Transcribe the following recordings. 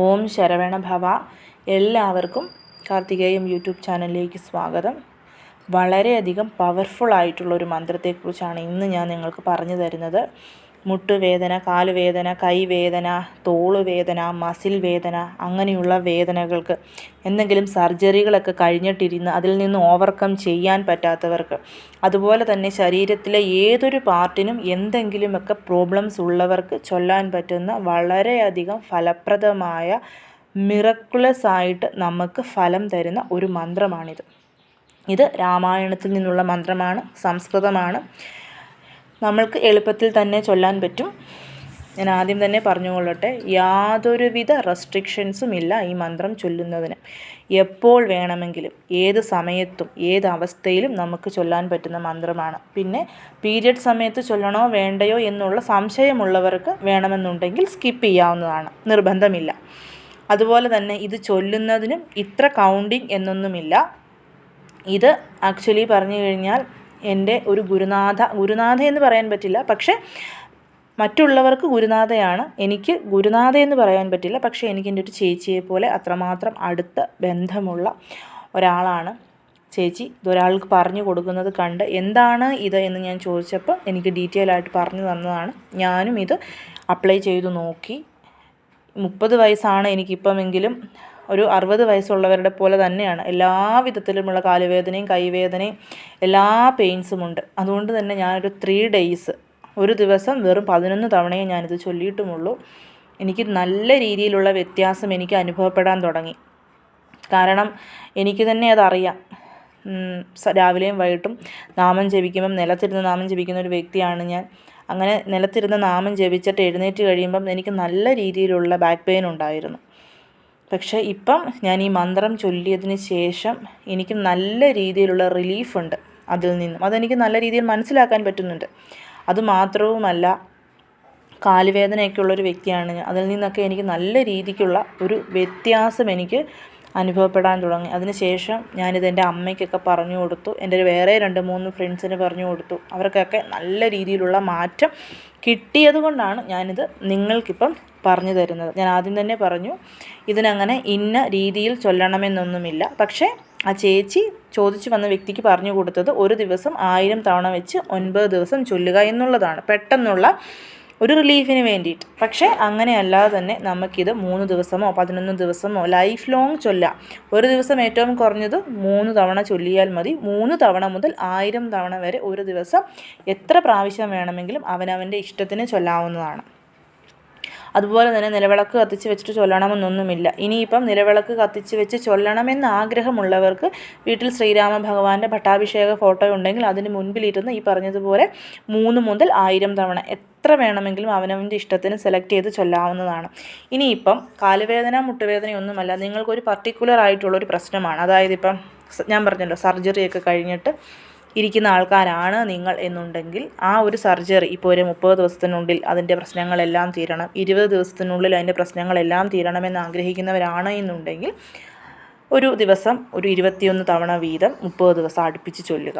ഓം ശരവണ ഭവ. എല്ലാവർക്കും കാർത്തികേയം യൂട്യൂബ് ചാനലിലേക്ക് സ്വാഗതം. വളരെയധികം പവർഫുൾ ആയിട്ടുള്ള ഒരു മന്ത്രത്തെക്കുറിച്ചാണ് ഇന്ന് ഞാൻ നിങ്ങൾക്ക് പറഞ്ഞു തരുന്നത്. മുട്ടുവേദന കാലുവേദന കൈവേദന തോളുവേദന മസിൽ വേദന അങ്ങനെയുള്ള വേദനകൾക്ക് എന്തെങ്കിലും സർജറികളൊക്കെ കഴിഞ്ഞിട്ടിരുന്ന് അതിൽ നിന്ന് ഓവർകം ചെയ്യാൻ പറ്റാത്തവർക്ക്. അതുപോലെ തന്നെ ശരീരത്തിലെ ഏതൊരു പാർട്ടിനും എന്തെങ്കിലുമൊക്കെ പ്രോബ്ലംസ് ഉള്ളവർക്ക് ചൊല്ലാൻ പറ്റുന്ന വളരെയധികം ഫലപ്രദമായ മിറക്കുലസ് ആയിട്ട് നമുക്ക് ഫലം തരുന്ന ഒരു മന്ത്രമാണിത്. ഇത് രാമായണത്തിൽ നിന്നുള്ള മന്ത്രമാണ് സംസ്കൃതമാണ്. നമ്മൾക്ക് എളുപ്പത്തിൽ തന്നെ ചൊല്ലാൻ പറ്റും. ഞാൻ ആദ്യം തന്നെ പറഞ്ഞുകൊള്ളട്ടെ യാതൊരുവിധ റെസ്ട്രിക്ഷൻസും ഇല്ല ഈ മന്ത്രം ചൊല്ലുന്നതിന്. എപ്പോൾ വേണമെങ്കിലും ഏത് സമയത്തും ഏത് അവസ്ഥയിലും നമുക്ക് ചൊല്ലാൻ പറ്റുന്ന മന്ത്രമാണ്. പിന്നെ പീരിയഡ് സമയത്ത് ചൊല്ലണോ വേണ്ടയോ എന്നുള്ള സംശയമുള്ളവർക്ക് വേണമെന്നുണ്ടെങ്കിൽ സ്കിപ്പ് ചെയ്യാവുന്നതാണ്. നിർബന്ധമില്ല. അതുപോലെ തന്നെ ഇത് ചൊല്ലുന്നതിനും ഇത്ര കൗണ്ടിങ് എന്നൊന്നുമില്ല. ഇത് ആക്ച്വലി പറഞ്ഞു കഴിഞ്ഞാൽ എന്റെ ഒരു ഗുരുനാഥ ഗുരുനാഥ എന്ന് പറയാൻ പറ്റില്ല. പക്ഷേ മറ്റുള്ളവർക്ക് ഗുരുനാഥയാണ്. എനിക്ക് ഗുരുനാഥ എന്ന് പറയാൻ പറ്റില്ല. പക്ഷേ എനിക്ക് എന്റെ ഒരു ചേച്ചിയെ പോലെ അത്രമാത്രം അടുത്ത ബന്ധമുള്ള ഒരാളാണ്. ചേച്ചി ഇതൊരാൾക്ക് പറഞ്ഞു കൊടുക്കുന്നത് കണ്ട് എന്താണ് ഇത് എന്ന് ഞാൻ ചോദിച്ചപ്പോൾ എനിക്ക് ഡീറ്റെയിൽ ആയിട്ട് പറഞ്ഞു തന്നതാണ്. ഞാനും ഇത് അപ്ലൈ ചെയ്തു നോക്കി. മുപ്പത് വയസ്സാണ് എനിക്കിപ്പമെങ്കിലും ഒരു അറുപത് വയസ്സുള്ളവരുടെ പോലെ തന്നെയാണ്. എല്ലാ വിധത്തിലുമുള്ള കാലുവേദനയും കൈവേദനയും എല്ലാ പെയിൻസും ഉണ്ട് അതുകൊണ്ട് തന്നെ ഞാനൊരു ത്രീ ഡേയ്സ് ഒരു ദിവസം വെറും പതിനൊന്ന് തവണയേ ഞാനിത് ചൊല്ലിയിട്ടുമുള്ളൂ. എനിക്ക് നല്ല രീതിയിലുള്ള വ്യത്യാസം എനിക്ക് അനുഭവപ്പെടാൻ തുടങ്ങി. കാരണം എനിക്ക് തന്നെ അതറിയാം. രാവിലെയും വൈകിട്ടും നാമം ജപിക്കുമ്പം നിലത്തിരുന്ന് നാമം ജപിക്കുന്ന ഒരു വ്യക്തിയാണ് ഞാൻ. അങ്ങനെ നിലത്തിരുന്ന് നാമം ജപിച്ചിട്ട് എഴുന്നേറ്റ് കഴിയുമ്പം എനിക്ക് നല്ല രീതിയിലുള്ള ബാക്ക് പെയിൻ ഉണ്ടായിരുന്നു. പക്ഷേ ഇപ്പം ഞാൻ ഈ മന്ത്രം ചൊല്ലിയതിന് ശേഷം എനിക്ക് നല്ല രീതിയിലുള്ള റിലീഫുണ്ട് അതിൽ നിന്നും. അതെനിക്ക് നല്ല രീതിയിൽ മനസ്സിലാക്കാൻ പറ്റുന്നുണ്ട്. അതുമാത്രവുമല്ല കാലുവേദനയൊക്കെ ഉള്ളൊരു വ്യക്തിയാണ് അതിൽ നിന്നൊക്കെ എനിക്ക് നല്ല രീതിക്കുള്ള ഒരു വ്യത്യാസം എനിക്ക് അനുഭവപ്പെടാൻ തുടങ്ങി. അതിനുശേഷം ഞാനിത് എന്റെ അമ്മയ്ക്കൊക്കെ പറഞ്ഞു കൊടുത്തു. എന്റെ വേറെ രണ്ട് മൂന്ന് ഫ്രണ്ട്സിന് പറഞ്ഞു കൊടുത്തു. അവർക്കൊക്കെ നല്ല രീതിയിലുള്ള മാറ്റം കിട്ടിയത് കൊണ്ടാണ് ഞാനിത് നിങ്ങൾക്കിപ്പം പറഞ്ഞു തരുന്നത്. ഞാൻ ആദ്യം തന്നെ പറഞ്ഞു ഇതിനങ്ങനെ ഇന്ന രീതിയിൽ ചൊല്ലണമെന്നൊന്നുമില്ല. പക്ഷേ ആ ചേച്ചി ചോദിച്ചു വന്ന വ്യക്തിക്ക് പറഞ്ഞു കൊടുത്തത് ഒരു ദിവസം ആയിരം തവണ വെച്ച് ഒൻപത് ദിവസം ചൊല്ലുക എന്നുള്ളതാണ്. പെട്ടെന്നുള്ള ഒരു റിലീഫിന് വേണ്ടിയിട്ട്. പക്ഷേ അങ്ങനെയല്ലാതെ തന്നെ നമുക്കിത് മൂന്ന് ദിവസമോ പതിനൊന്ന് ദിവസമോ ലൈഫ് ലോങ് ചൊല്ലാം. ഒരു ദിവസം ഏറ്റവും കുറഞ്ഞത് മൂന്ന് തവണ ചൊല്ലിയാൽ മതി. മൂന്ന് തവണ മുതൽ ആയിരം തവണ വരെ ഒരു ദിവസം എത്ര പ്രാവശ്യം വേണമെങ്കിലും അവനവന്റെ ഇഷ്ടത്തിന് ചൊല്ലാവുന്നതാണ്. അതുപോലെ തന്നെ നിലവിളക്ക് കത്തിച്ച് വെച്ചിട്ട് ചൊല്ലണമെന്നൊന്നുമില്ല. ഇനിയിപ്പം നിലവിളക്ക് കത്തിച്ച് വെച്ച് ചൊല്ലണമെന്ന് ആഗ്രഹമുള്ളവർക്ക് വീട്ടിൽ ശ്രീരാമ ഭഗവാന്റെ പട്ടാഭിഷേക ഫോട്ടോ ഉണ്ടെങ്കിൽ അതിന് മുൻപിലിരുന്ന് ഈ പറഞ്ഞതുപോലെ മൂന്ന് മുതൽ ആയിരം തവണ. എത്ര വേണമെങ്കിലും അവനവന്റെ ഇഷ്ടത്തിന് സെലക്ട് ചെയ്ത് ചൊല്ലാവുന്നതാണ്. ഇനിയിപ്പം കാലുവേദന മുട്ടുവേദനയൊന്നുമല്ല നിങ്ങൾക്കൊരു പർട്ടിക്കുലർ ആയിട്ടുള്ളൊരു പ്രശ്നമാണ്. അതായത് ഇപ്പം ഞാൻ പറഞ്ഞല്ലോ സർജറിയൊക്കെ കഴിഞ്ഞിട്ട് ഇരിക്കുന്ന ആൾക്കാരാണ് നിങ്ങൾ എന്നുണ്ടെങ്കിൽ ആ ഒരു സർജറി ഇപ്പോൾ ഒരു മുപ്പത് ദിവസത്തിനുള്ളിൽ അതിന്റെ പ്രശ്നങ്ങളെല്ലാം തീരണം ഇരുപത് ദിവസത്തിനുള്ളിൽ അതിന്റെ പ്രശ്നങ്ങളെല്ലാം തീരണമെന്ന് ആഗ്രഹിക്കുന്നവരാണ് എന്നുണ്ടെങ്കിൽ ഒരു ദിവസം ഒരു ഇരുപത്തിയൊന്ന് തവണ വീതം മുപ്പത് ദിവസം അടുപ്പിച്ച് ചൊല്ലുക.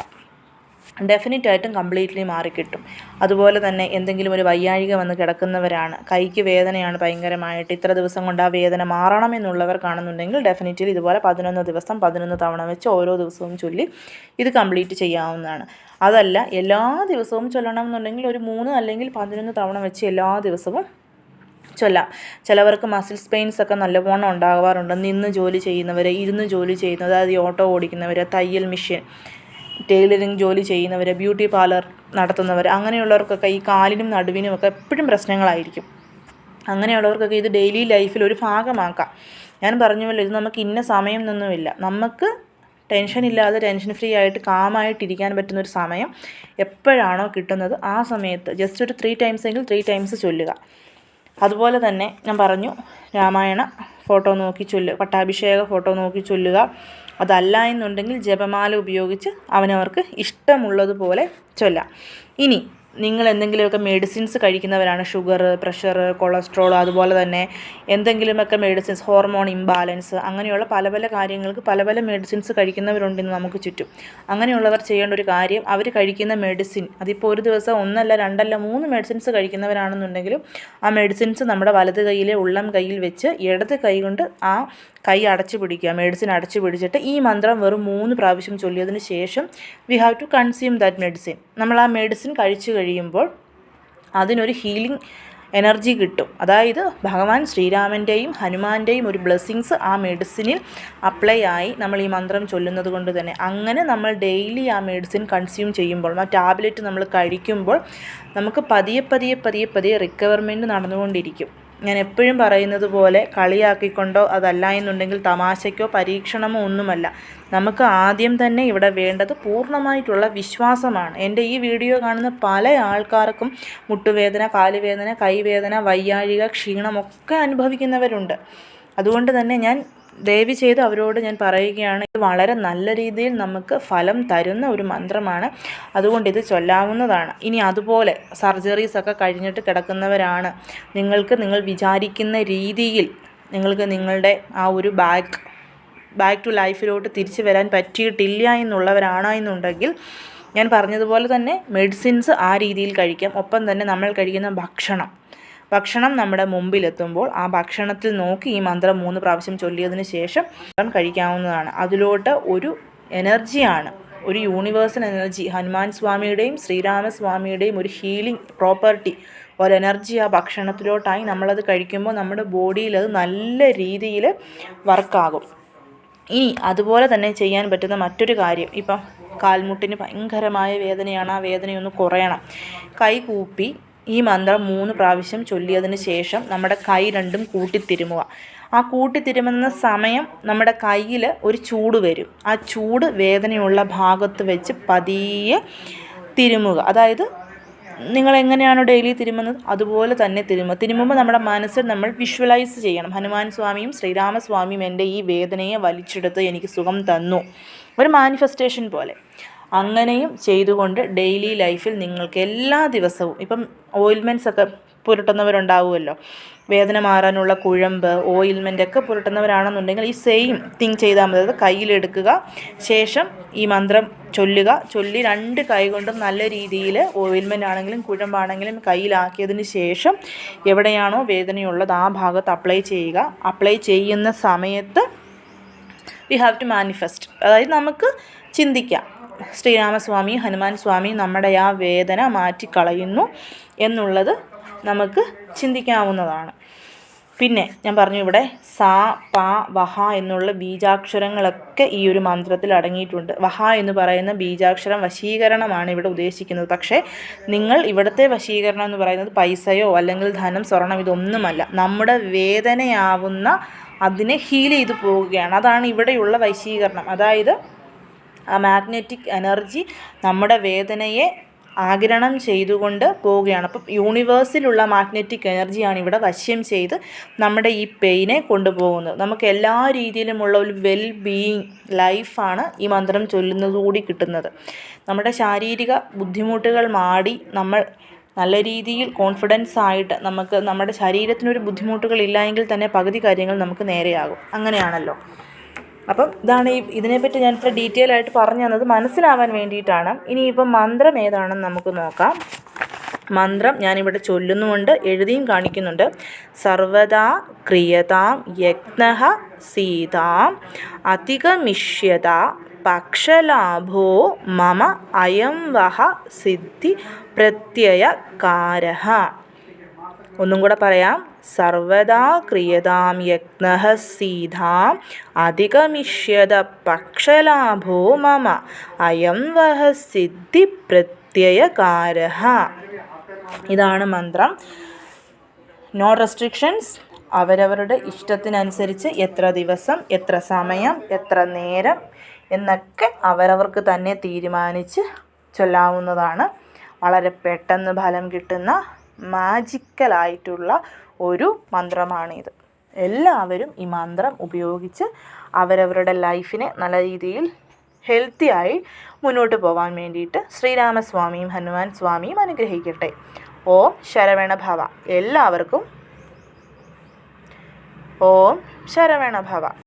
ഡെഫിനറ്റ് ആയിട്ടും കംപ്ലീറ്റ്ലി മാറിക്കിട്ടും. അതുപോലെ തന്നെ എന്തെങ്കിലും ഒരു വയ്യാഴിക വന്ന് കിടക്കുന്നവരാണ്. കൈക്ക് വേദനയാണ് ഭയങ്കരമായിട്ട്. ഇത്ര ദിവസം കൊണ്ട് ആ വേദന മാറണമെന്നുള്ളവർ കാണുന്നുണ്ടെങ്കിൽ ഡെഫിനറ്റ്ലി ഇതുപോലെ പതിനൊന്ന് ദിവസം പതിനൊന്ന് തവണ വെച്ച് ഓരോ ദിവസവും ചൊല്ലി ഇത് കംപ്ലീറ്റ് ചെയ്യാവുന്നതാണ്. അതല്ല എല്ലാ ദിവസവും ചൊല്ലണം എന്നുണ്ടെങ്കിൽ ഒരു മൂന്ന് അല്ലെങ്കിൽ പതിനൊന്ന് തവണ വെച്ച് എല്ലാ ദിവസവും ചൊല്ലാം. ചിലവർക്ക് മസിൽസ് പെയിൻസ് ഒക്കെ നല്ലവണ്ണം ഉണ്ടാകാറുണ്ട് നിന്ന് ജോലി ചെയ്യുന്നവർ ഇരുന്ന് ജോലി ചെയ്യുന്നത് അതായത് ഓട്ടോ ഓടിക്കുന്നവർ തയ്യൽ മെഷീൻ ടൈലറിങ് ജോലി ചെയ്യുന്നവർ ബ്യൂട്ടി പാർലർ നടത്തുന്നവർ അങ്ങനെയുള്ളവർക്കൊക്കെ ഈ കാലിനും നടുവിനും ഒക്കെ എപ്പോഴും പ്രശ്നങ്ങളായിരിക്കും. അങ്ങനെയുള്ളവർക്കൊക്കെ ഇത് ഡെയിലി ലൈഫിൽ ഒരു ഭാഗമാക്കാം. ഞാൻ പറഞ്ഞുവല്ലോ ഇത് നമുക്ക് ഇന്ന സമയം നിന്നുമില്ല നമുക്ക് ടെൻഷൻ ഇല്ലാതെ ടെൻഷൻ ഫ്രീ ആയിട്ട് കാമായിട്ടിരിക്കാൻ പറ്റുന്ന ഒരു സമയം എപ്പോഴാണോ കിട്ടുന്നത് ആ സമയത്ത്. ജസ്റ്റ് ഒരു ത്രീ ടൈംസ് എങ്കിൽ ത്രീ ടൈംസ് ചൊല്ലുക. അതുപോലെ തന്നെ ഞാൻ പറഞ്ഞു രാമായണ ഫോട്ടോ നോക്കി ചൊല്ലുക പട്ടാഭിഷേക ഫോട്ടോ നോക്കി ചൊല്ലുക. അതല്ല എന്നുണ്ടെങ്കിൽ ജപമാല ഉപയോഗിച്ച് അവനവർക്ക് ഇഷ്ടമുള്ളതുപോലെ ചൊല്ലാം. ഇനി നിങ്ങൾ എന്തെങ്കിലുമൊക്കെ മെഡിസിൻസ് കഴിക്കുന്നവരാണ്? ഷുഗർ പ്രഷർ കൊളസ്ട്രോൾ അതുപോലെ തന്നെ എന്തെങ്കിലുമൊക്കെ മെഡിസിൻസ് ഹോർമോൺ ഇംബാലൻസ് അങ്ങനെയുള്ള പല പല കാര്യങ്ങൾക്ക് പല പല മെഡിസിൻസ് കഴിക്കുന്നവരുണ്ടെന്ന് നമുക്ക് ചുറ്റും. അങ്ങനെയുള്ളവർ ചെയ്യേണ്ട ഒരു കാര്യം അവർ കഴിക്കുന്ന മെഡിസിൻ അതിപ്പോൾ ഒരു ദിവസം ഒന്നല്ല രണ്ടല്ല മൂന്ന് മെഡിസിൻസ് കഴിക്കുന്നവരാണെന്നുണ്ടെങ്കിലും ആ മെഡിസിൻസ് നമ്മുടെ വലത് കൈയിലെ ഉള്ളം കയ്യിൽ വെച്ച് ഇടത് കൈ കൊണ്ട് ആ കൈ അടച്ചു പിടിക്കുക. മെഡിസിൻ അടച്ചു പിടിച്ചിട്ട് ഈ മന്ത്രം വെറും മൂന്ന് പ്രാവശ്യം ചൊല്ലിയതിന് ശേഷം we have to consume that medicine നമ്മൾ ആ മെഡിസിൻ കഴിച്ചു കഴിയുമ്പോൾ അതിനൊരു ഹീലിംഗ് എനർജി കിട്ടും. അതായത് ഭഗവാൻ ശ്രീരാമന്റെയും ഹനുമാന്റെയും ഒരു ബ്ലെസ്സിങ്സ് ആ മെഡിസിനിൽ അപ്ലൈ ആയി നമ്മൾ ഈ മന്ത്രം ചൊല്ലുന്നത് കൊണ്ട് തന്നെ. അങ്ങനെ നമ്മൾ ഡെയിലി ആ മെഡിസിൻ കൺസ്യൂം ചെയ്യുമ്പോൾ ആ ടാബ്ലറ്റ് നമ്മൾ കഴിക്കുമ്പോൾ നമുക്ക് പതിയെ പതിയെ പതിയെ പതിയെ റിക്കവർമെന്റ് നടന്നുകൊണ്ടിരിക്കും. ഞാൻ എപ്പോഴും പറയുന്നത് പോലെ കളിയാക്കിക്കൊണ്ടോ അതല്ല എന്നുണ്ടെങ്കിൽ തമാശയ്ക്കോ പരീക്ഷണമോ ഒന്നുമല്ല. നമുക്ക് ആദ്യം തന്നെ ഇവിടെ വേണ്ടത് പൂർണമായിട്ടുള്ള വിശ്വാസമാണ്. എന്റെ ഈ വീഡിയോ കാണുന്ന പല ആൾക്കാർക്കും മുട്ടുവേദന കാലുവേദന കൈവേദന വയ്യാഴിക ക്ഷീണമൊക്കെ അനുഭവിക്കുന്നവരുണ്ട്. അതുകൊണ്ട് തന്നെ ഞാൻ ദയവ് ചെയ്ത് അവരോട് ഞാൻ പറയുകയാണ് ഇത് വളരെ നല്ല രീതിയിൽ നമുക്ക് ഫലം തരുന്ന ഒരു മന്ത്രമാണ്. അതുകൊണ്ട് ഇത് ചൊല്ലാവുന്നതാണ്. ഇനി അതുപോലെ സർജറീസ് ഒക്കെ കഴിഞ്ഞിട്ട് കിടക്കുന്നവരാണ്. നിങ്ങൾക്ക് നിങ്ങൾ വിചാരിക്കുന്ന രീതിയിൽ നിങ്ങൾക്ക് നിങ്ങളുടെ ആ ഒരു ബാക്ക് ബാക്ക് ടു ലൈഫിലോട്ട് തിരിച്ചു വരാൻ പറ്റിയിട്ടില്ല എന്നുള്ളവരാണ് എന്നുണ്ടെങ്കിൽ ഞാൻ പറഞ്ഞതുപോലെ തന്നെ മെഡിസിൻസ് ആ രീതിയിൽ കഴിക്കാം. ഒപ്പം തന്നെ നമ്മൾ കഴിക്കുന്ന ഭക്ഷണം. ഭക്ഷണം നമ്മുടെ മുമ്പിലെത്തുമ്പോൾ ആ ഭക്ഷണത്തിൽ നോക്കി ഈ മന്ത്രം മൂന്ന് പ്രാവശ്യം ചൊല്ലിയതിന് ശേഷം കഴിക്കാവുന്നതാണ്. അതിലോട്ട് ഒരു എനർജിയാണ് ഒരു യൂണിവേഴ്സൽ എനർജി. ഹനുമാൻ സ്വാമിയുടെയും ശ്രീരാമസ്വാമിയുടെയും ഒരു ഹീലിംഗ് പ്രോപ്പർട്ടി ഒരു എനർജി ആ ഭക്ഷണത്തിലോട്ടായി നമ്മളത് കഴിക്കുമ്പോൾ നമ്മുടെ ബോഡിയിൽ അത് നല്ല രീതിയിൽ വർക്കാകും. ഇനി അതുപോലെ തന്നെ ചെയ്യാൻ പറ്റുന്ന മറ്റൊരു കാര്യം ഇപ്പം കാൽമുട്ടിന് ഭയങ്കരമായ വേദനയാണ്. ആ വേദനയൊന്ന് കുറയണം. കൈ കൂപ്പി ഈ മന്ത്രം മൂന്ന് പ്രാവശ്യം ചൊല്ലിയതിന് ശേഷം നമ്മുടെ കൈ രണ്ടും കൂട്ടിത്തിരുമുക. ആ കൂട്ടിത്തിരുമുന്ന സമയം നമ്മുടെ കയ്യിൽ ഒരു ചൂട് വരും. ആ ചൂട് വേദനയുള്ള ഭാഗത്ത് വെച്ച് പതിയെ തിരുമുക. അതായത് നിങ്ങൾ എങ്ങനെയാണോ ഡെയിലി തിരുമുന്നത് അതുപോലെ തന്നെ തിരുമുക. തിരുമുമ്പോൾ നമ്മുടെ മനസ്സിൽ നമ്മൾ വിഷ്വലൈസ് ചെയ്യണം. ഹനുമാൻ സ്വാമിയും ശ്രീരാമസ്വാമിയും എന്റെ ഈ വേദനയെ വലിച്ചെടുത്ത് എനിക്ക് സുഖം തന്നു. ഒരു മാനിഫെസ്റ്റേഷൻ പോലെ. അങ്ങനെയും ചെയ്തുകൊണ്ട് ഡെയിലി ലൈഫിൽ നിങ്ങൾക്ക് എല്ലാ ദിവസവും ഇപ്പം ഓയിൽമെന്റ്സ് ഒക്കെ പുരട്ടുന്നവരുണ്ടാവുമല്ലോ. വേദന മാറാനുള്ള കുഴമ്പ് ഓയിൽമെന്റ് ഒക്കെ പുരട്ടുന്നവരാണെന്നുണ്ടെങ്കിൽ ഈ സെയിം തിങ് ചെയ്താൽ മതി. അത് കയ്യിലെടുക്കുക ശേഷം ഈ മന്ത്രം ചൊല്ലുക. ചൊല്ലി രണ്ട് കൈ കൊണ്ടും നല്ല രീതിയിൽ ഓയിൽമെന്റ് ആണെങ്കിലും കുഴമ്പാണെങ്കിലും കയ്യിലാക്കിയതിന് ശേഷം എവിടെയാണോ വേദനയുള്ളത് ആ ഭാഗത്ത് അപ്ലൈ ചെയ്യുക. അപ്ലൈ ചെയ്യുന്ന സമയത്ത് വി ഹാവ് ടു മാനിഫെസ്റ്റ് അതായത് നമുക്ക് ചിന്തിക്കാം. ശ്രീരാമസ്വാമി ഹനുമാൻ സ്വാമി നമ്മുടെ ആ വേദന മാറ്റിക്കളയുന്നു എന്നുള്ളത് നമുക്ക് ചിന്തിക്കാവുന്നതാണ്. പിന്നെ ഞാൻ പറഞ്ഞു ഇവിടെ സ പ വഹ എന്നുള്ള ബീജാക്ഷരങ്ങളൊക്കെ ഈ ഒരു മന്ത്രത്തിൽ അടങ്ങിയിട്ടുണ്ട്. വഹ എന്ന് പറയുന്ന ബീജാക്ഷരം വശീകരണമാണ് ഇവിടെ ഉദ്ദേശിക്കുന്നത്. പക്ഷേ നിങ്ങൾ ഇവിടുത്തെ വശീകരണം എന്ന് പറയുന്നത് പൈസയോ അല്ലെങ്കിൽ ധനം സ്വർണം ഇതൊന്നുമല്ല. നമ്മുടെ വേദനയാവുന്ന അതിനെ ഹീൽ ചെയ്തു പോവുകയാണ്. അതാണ് ഇവിടെയുള്ള വശീകരണം. അതായത് ആ മാഗ്നറ്റിക് എനർജി നമ്മുടെ വേദനയെ ആഗിരണം ചെയ്തുകൊണ്ട് പോവുകയാണ്. അപ്പം യൂണിവേഴ്സിലുള്ള മാഗ്നറ്റിക് എനർജിയാണ് ഇവിടെ വശ്യം ചെയ്ത് നമ്മുടെ ഈ പെയിനെ കൊണ്ടുപോകുന്നത്. നമുക്ക് എല്ലാ രീതിയിലുമുള്ള ഒരു വെൽ ബീയിങ് ലൈഫാണ് ഈ മന്ത്രം ചൊല്ലുന്നതുകൂടി കിട്ടുന്നത്. നമ്മുടെ ശാരീരിക ബുദ്ധിമുട്ടുകൾ മാടി നമ്മൾ നല്ല രീതിയിൽ കോൺഫിഡൻസ് ആയിട്ട് നമുക്ക് നമ്മുടെ ശരീരത്തിനൊരു ബുദ്ധിമുട്ടുകൾ ഇല്ലായെങ്കിൽ തന്നെ പകുതി കാര്യങ്ങൾ നമുക്ക് നേരെയാകും. അങ്ങനെയാണല്ലോ. അപ്പം ഇതാണ് ഈ ഇതിനെപ്പറ്റി ഞാൻ ഇത്ര ഡീറ്റെയിൽ ആയിട്ട് പറഞ്ഞു തന്നത്. മനസ്സിലാവാൻ വേണ്ടിയിട്ടാണ്. ഇനിയിപ്പം മന്ത്രം ഏതാണെന്ന് നമുക്ക് നോക്കാം. മന്ത്രം ഞാനിവിടെ ചൊല്ലുന്നുമുണ്ട് എഴുതിയും കാണിക്കുന്നുണ്ട്. സർവദാ ക്രിയതാം യജ്ഞ സീതാം അധികമിഷ്യത പക്ഷലാഭോ മമ അയം വഹ സിദ്ധി പ്രത്യയകാരഹ ഒന്നും കൂടെ പറയാം. സർവദാ ക്രിയതാം യജ്ഞ സീതാം അധികമിഷ്യത പക്ഷലാഭോ മമ. അയം വഹ സിദ്ധി പ്രത്യയകാര ഇതാണ് മന്ത്രം. നോ റെസ്ട്രിക്ഷൻസ് അവരവരുടെ ഇഷ്ടത്തിനനുസരിച്ച് എത്ര ദിവസം എത്ര സമയം എത്ര നേരം എന്നൊക്കെ അവരവർക്ക് തന്നെ തീരുമാനിച്ച് ചൊല്ലാവുന്നതാണ്. വളരെ പെട്ടെന്ന് ഫലം കിട്ടുന്ന മാജിക്കലായിട്ടുള്ള ഒരു മന്ത്രമാണിത്. എല്ലാവരും ഈ മന്ത്രം ഉപയോഗിച്ച് അവരവരുടെ ലൈഫിനെ നല്ല രീതിയിൽ ഹെൽത്തിയായി മുന്നോട്ട് പോകാൻ വേണ്ടിയിട്ട് ശ്രീരാമസ്വാമിയും ഹനുമാൻ സ്വാമിയും അനുഗ്രഹിക്കട്ടെ. ഓം ശരവണഭവ. എല്ലാവർക്കും ഓം ശരവണ ഭവ